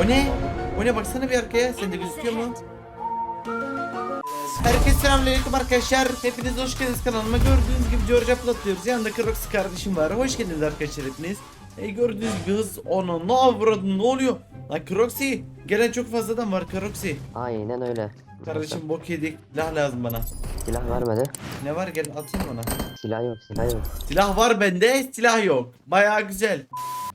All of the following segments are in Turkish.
O ne? O ne baksana bir arkaya. Sende gözüküyor mu? Herkese selamünaleyküm arkadaşlar. Hepiniz hoş geldiniz kanalıma. Gördüğünüz gibi George atlıyoruz. Yanında Kroxy kardeşim var. Hoş geldiniz arkadaşlar hepiniz. E gördüğünüz gibi hız ona ne avradın ne oluyor? Lan Kroxy gelen çok fazla adam var Kroxy. Aynen öyle. Kardeşim bok yedik. Silah lazım bana. Silah vermedi. Ne var gel atayım bana. Silah yok, silah yok. Silah var bende, silah yok. Bayağı güzel.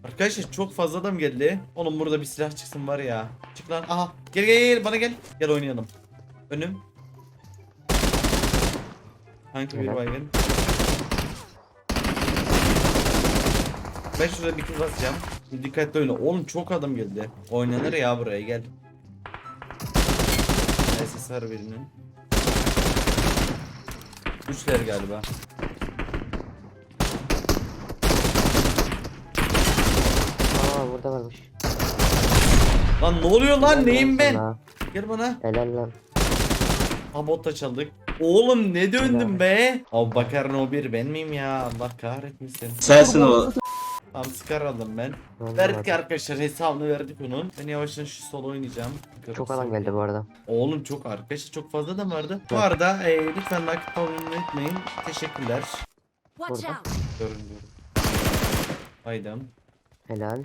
Arkadaşlar çok fazla adam geldi. Oğlum burada bir silah çıksın var ya. Çık lan. Aha. Gel gel gel bana gel. Gel oynayalım. Önüm. Hangi bir baygın? Ben şurada bir kill basacağım. Bir Dikkatli oyna. Oğlum çok adam geldi. Oynanır ya buraya gel. Neyse sarı birinin. Üçler galiba. Aa burada varmış. Lan ne oluyor lan Helal neyim ben? ha. Gel bana. Helal lan. Ha çaldık. Oğlum ne döndüm be? Abi bakar no bir ben miyim ya? Allah kahretmesin. Sensin o. Tamam skar aldım ben. Vallahi Verdik arkadaşlar hesabını verdik onun. Ben yavaştan şu solo oynayacağım. Çok adam geldi bu arada. Oğlum çok arkadaşlar çok fazla da vardı. Bu arada e, lütfen like olmayı unutmayın. Teşekkürler. Burada. out! Görün görün. Haydım. Helal.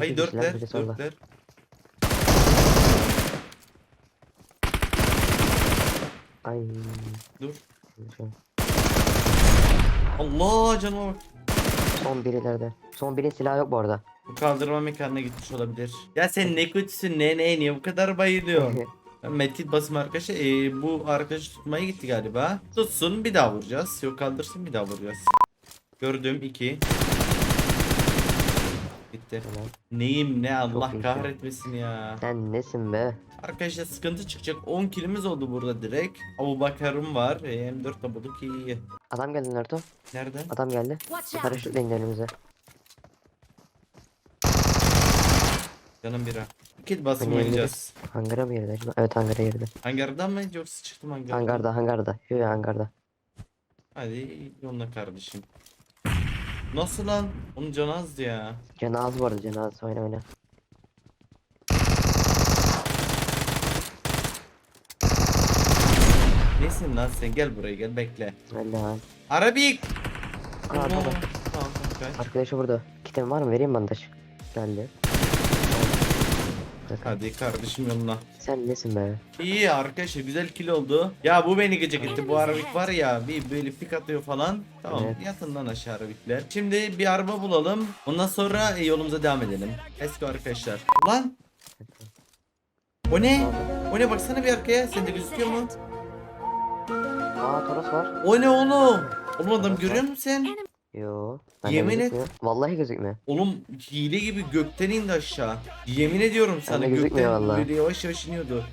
Hayır İki kişiler, dörtler. Dörtler. Ay. Dur. Allah canıma bak. Son birilerde. Son birin silahı yok bu arada. Bu kaldırma mekanına gitmiş olabilir. Ya sen ne kötüsün ne ne niye bu kadar bayılıyorsun? Ben Metin basım arkadaşı ee, bu arkadaşı tutmaya gitti galiba. Tutsun bir daha vuracağız. Yok kaldırsın bir daha vuracağız. Gördüm iki. Gitti. Helal. Neyim ne Allah iyi. kahretmesin ya. Sen nesin be? Arkadaşlar sıkıntı çıkacak. 10 kilimiz oldu burada direkt. Abu Bakar'ım var. E, M4 de bulduk iyi. Adam geldi Naruto. Nereden? Adam geldi. Paraşütle indi önümüze. Canım bira. Kit basım Hani oynayacağız. Hangara mı girdi acaba? Evet hangara girdi. Hangardan mı yoksa çıktım hangardan? Hangarda hangarda. Yo hangarda. Hadi yoluna kardeşim. Nasıl lan? Onun canı azdı ya. Canı az bu arada canı az. Oyna oyna. Nesin lan sen gel buraya gel bekle. Helal. Arabik. Aa, tamam. Tamam tamam kaç. Arkadaşı burada. Kitim var mı? Vereyim bandaj. Geldi. Bakın. Hadi kardeşim yoluna. Sen nesin be? İyi arkadaşlar güzel kill oldu. Ya bu beni gece gitti. Bu Arabik var ya bir böyle pik atıyor falan. Tamam Evet. yatın lan aşağı Arabikler. Şimdi bir araba bulalım. Ondan sonra e, yolumuza devam edelim. Go arkadaşlar. Lan. O ne? O ne baksana bir arkaya. Sende gözüküyor mu? Aa Toros var. O ne oğlum? Oğlum adam görüyor musun sen? Yo. Yemin et. gözükmüyor. Vallahi gözükmüyor. Oğlum hile gibi gökten indi aşağı. Yemin ediyorum sana gözükmüyor gökten vallahi. böyle yavaş yavaş iniyordu.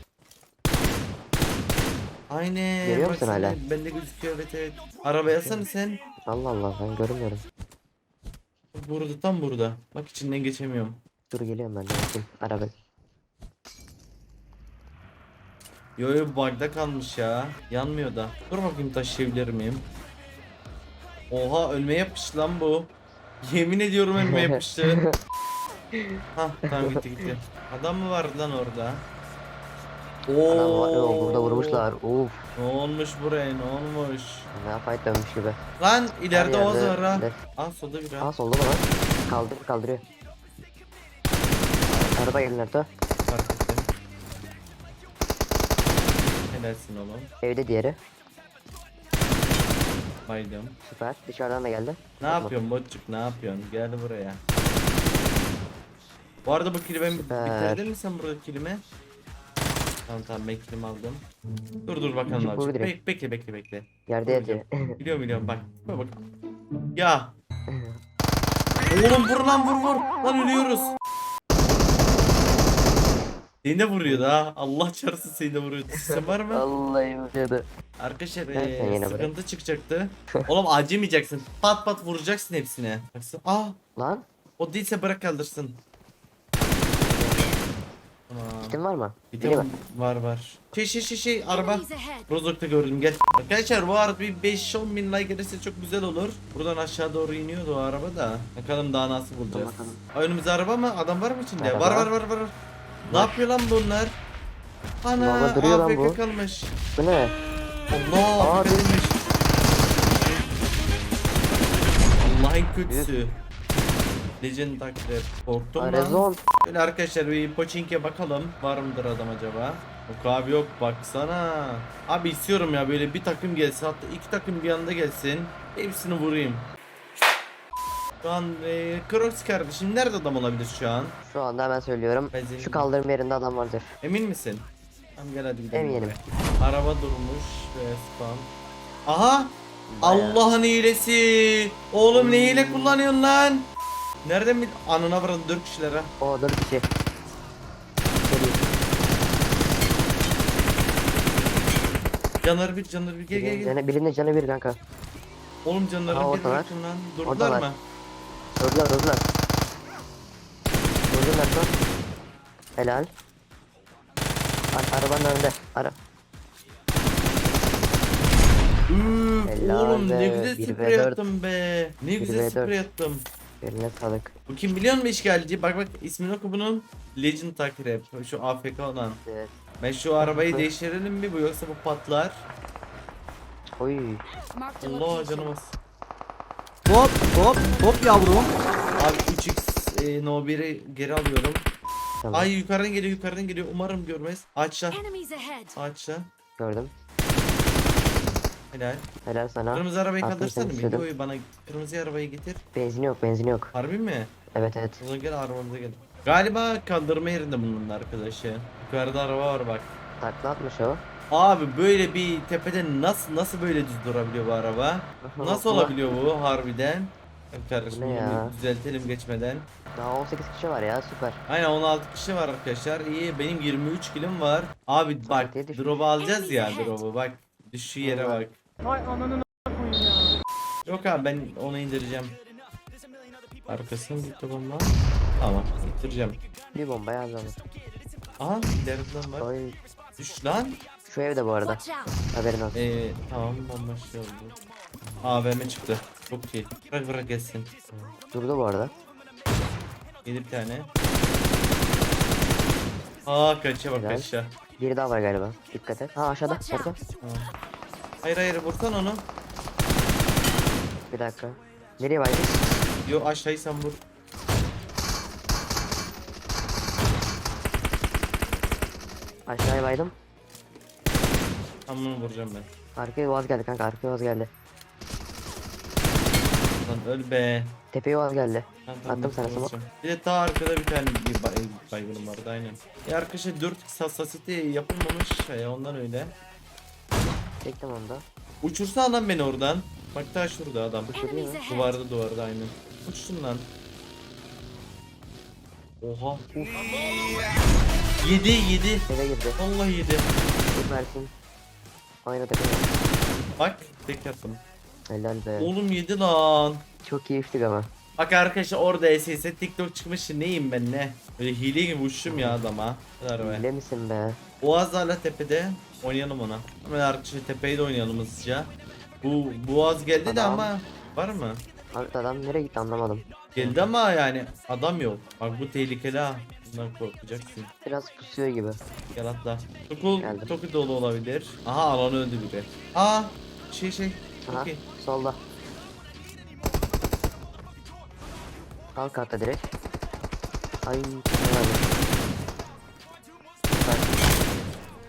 Aynen. Görüyor musun baksana, hala? Bende gözüküyor evet evet. Arabaya alsana sen. Allah Allah ben görmüyorum. Burada tam burada. Bak içinden geçemiyorum. Dur geliyorum ben de. Bakayım. Araba. Yo yo bug'da kalmış ya. Yanmıyor da. Dur bakayım taşıyabilir miyim? Oha ölme yapmış lan bu. Yemin ediyorum ölme yapmıştı. Hah tamam gitti gitti. Adam mı vardı lan orada? Oo. Adam var. Yo, burada vurmuşlar. Uf. Ne olmuş buraya ne olmuş? Ne fight dönmüş gibi. Lan ileride Her Oğuz yerde var ha. lef- solda bir Aa ha. solda mı lan? Kaldır kaldırıyor. Araba gelin Naruto. Fark ettim. Helalsin oğlum. Evde diğeri. Baydım. Süper. Dışarıdan da geldi. Ne yapıyorsun botçuk ne yapıyorsun? Gel buraya. Bu arada bu kili ben Süper. bitirdin mi sen burada kilimi? Tamam tamam ben kilimi aldım. Dur dur bakalım abi. Be- bekle bekle bekle. Yerde yatıyor. Biliyorum biliyorum bak. Bak bak. Ya. Oğlum vur lan vur vur. Lan ölüyoruz. Seni de vuruyor da. Allah çarpsın seni de vuruyor. Sen var mı? Vallahi vurdu. Arkadaşlar yine sıkıntı çıkacaktı. Oğlum acımayacaksın. Pat pat vuracaksın hepsine. Baksana. Aa Lan. o değilse bırak kaldırsın. Kitin var mı? Bir de var. var var. Şey şey şey şey araba. Rozok'ta gördüm gel. Arkadaşlar bu arada bir 5-10 bin like gelirse çok güzel olur. Buradan aşağı doğru iniyordu o araba da. Bakalım daha nasıl bulacağız. bakalım. Aa, Önümüzde araba mı? Adam var mı içinde? Araba. Var var var var. Ne yapıyor lan bunlar? Ana. AFK kalmış. Bu ne? Allah Aa, kalmış. Allah'ın kötüsü. Legend takdir. Korktum Aa, lan. Rezon. Böyle arkadaşlar bir Pochinki'ye bakalım. Var mıdır adam acaba? Yok abi yok baksana. Abi istiyorum ya böyle bir takım gelsin hatta iki takım bir anda gelsin. Hepsini vurayım. Şu an e, Crocs kardeşim nerede adam olabilir şu an? Şu anda hemen söylüyorum. Benzin- Şu kaldırım yerinde adam vardır. Emin misin? Tamam gel hadi gidelim. Oraya. Araba durmuş ve spam. Aha! Allah'ın hilesi. Oğlum ne hile kullanıyorsun lan? Nereden bil? Anına vurun 4 kişilere. O dört kişi. Canları bir canları bir gel gel Birinin gel. canı, birinin canı bir kanka. Oğlum canları Aa, bir oradalar. bırakın lan. Durdular Oradalar. mı? Durdular durdular. Durdular son. Helal. Ar arabanın önünde. Ara. Üf, Helal oğlum ne be, güzel bir sprey ve dört. attım be. Ne Bir güzel ve dört. sprey attım. Eline sağlık. Bu kim biliyor musun işgalci? Bak bak ismini oku bunun. Legend Takrep. Şu AFK olan. Evet. Ben şu arabayı değiştirelim mi bu yoksa bu patlar. Oy. Marked a Allah location. canım az. Hop hop hop yavrum. Abi 3x e, no 1'i geri alıyorum. Tamam. Ay yukarıdan geliyor yukarıdan geliyor. Umarım görmez. Ağaçta. Ağaçta. Gördüm. Helal. Helal sana. Kırmızı arabayı Attım kaldırsana seni mı? bana kırmızı arabayı getir. Benzin yok benzin yok. Harbi mi? Evet evet. O zaman gel arabamıza gel. Galiba kaldırma yerinde bunun arkadaşı. Yukarıda araba var bak. Takla atmış o. Abi böyle bir tepede nasıl nasıl böyle düz durabiliyor bu araba? Nasıl olabiliyor bu harbiden? Bak Kardeşim bunu ya? bir düzeltelim geçmeden. Daha 18 kişi var ya süper. Aynen 16 kişi var arkadaşlar. İyi benim 23 kilim var. Abi bak drop'u alacağız ya drop'u bak. Düştüğü yere bak. Yok abi ben onu indireceğim. Arkasını gitti bomba. Tamam bitireceğim. Bir bomba yazdı Aha ileriden bak. Oy. Düş lan. Şu evde bu arada. Haberin olsun. Ee, tamam bomba şey oldu. AVM çıktı. Çok iyi. Bırak bırak gelsin. Durdu bu arada. Yedi bir tane. Aa kaçıyor bak Helal. aşağı. Biri daha var galiba. Dikkat et. Ha aşağıda. Orada. Hayır hayır vursan onu. Bir dakika. Nereye var? Yo aşağıyı sen vur. Aşağıya baydım. Tam bunu vuracağım ben. Arkaya vaz geldi kanka. Arkaya vaz geldi. Lan öl be. Tepeye vaz geldi. Tamam, tamam, Attım sana smoke. Bir de ta arkada bir tane bir bay, baygınım vardı aynen. Ya arkadaşlar 4 hassasiyeti yapılmamış ya ondan öyle. Çektim onu da. Uçursa adam beni oradan. Bak ta şurada adam. Enemies ahead. Duvarda duvarda aynen. Uçsun lan. Oha. Uf. Yedi yedi. Eve girdi. Vallahi yedi. Süpersin. Aynı tepeye. Bak tek yaptım. Helal be. Oğlum yedi lan. Çok uçtuk ama. Bak arkadaşlar orada SS TikTok çıkmış neyim ben ne? Böyle hile gibi uçtum ya adama. Kadar be. Bile misin be? Boğaz hala tepede. Oynayalım ona. Hemen arkadaşlar tepeyi de oynayalım hızlıca. Bu Boğaz geldi de Adam. ama var mı? Abi adam nereye gitti anlamadım. Geldi ama yani adam yok. Bak bu tehlikeli ha. Bundan korkacaksın. Biraz pusuyor gibi. Gel atla. Tukul, Geldim. Toku dolu olabilir. Aha alan öldü biri. Aa şey şey. Aha Çok iyi. solda. Kalk hatta direkt. Ay helal.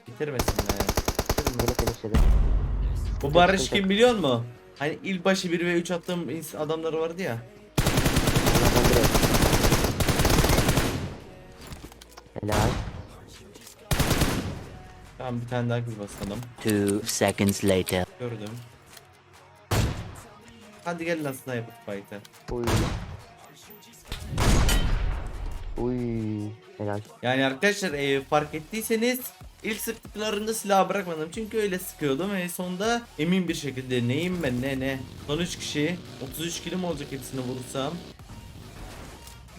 Bitirmesin be. Beni finishledi. Bu Barış kim biliyor musun? Hani ilk başı 1 ve 3 attığım ins- adamları vardı ya. Onlardan biri. Helal. Tamam bir tane daha kız basalım. Two seconds later. Gördüm. Hadi gel lan sniper fight'a. Uy. Uy. Helal. Yani arkadaşlar e, fark ettiyseniz ilk sıktıklarında silah bırakmadım çünkü öyle sıkıyordum ve sonunda emin bir şekilde neyim ben ne ne. Son 3 kişi 33 kilim olacak hepsini vurursam.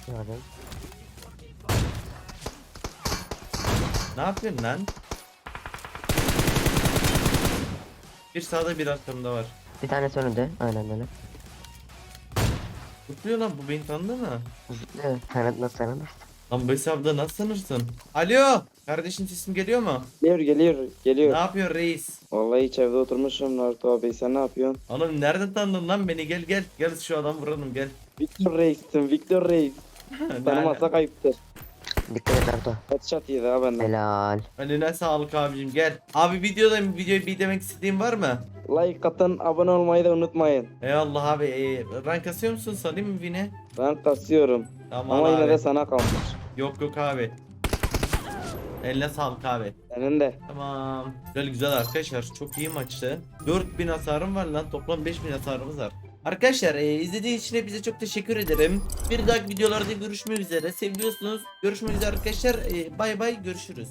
Gördüm. Ne yapıyorsun lan? Bir sağda bir arkamda var. Bir tanesi önünde. Aynen öyle. Zıplıyor lan bu beni tanıdı mı? Zıplıyor. Sen nasıl tanıdırsın? Lan bu hesabda nasıl sanırsın? Alo! Kardeşin sesim geliyor mu? Geliyor geliyor Ne geliyor. yapıyorsun reis? Vallahi hiç evde oturmuşum Naruto abi sen ne yapıyorsun? Oğlum nereden tanıdın lan beni? Gel gel. Gel şu adam vuralım gel. Victor Reis'tim Victor Reis. Ne Tanımazsak ayıptır. Dikkat et Naruto. Headshot yedi ha benden. Helal. Eline sağlık abicim gel. Abi videoda videoyu bir demek istediğin var mı? Like atın abone olmayı da unutmayın. Eyvallah abi. E, rank kasıyor musun? Salayım mı Vini? Ben kasıyorum. Tamam Ama abi. yine de sana kalmış. Yok yok abi. Eline sağlık abi. Senin de. Tamam. Güzel güzel arkadaşlar. Çok iyi maçtı. 4000 hasarım var lan. Toplam 5000 hasarımız var. Arkadaşlar e, izlediğiniz için hepinize çok teşekkür ederim. Bir dahaki videolarda görüşmek üzere. Seviyorsunuz. Görüşmek üzere arkadaşlar. E, bay bay görüşürüz.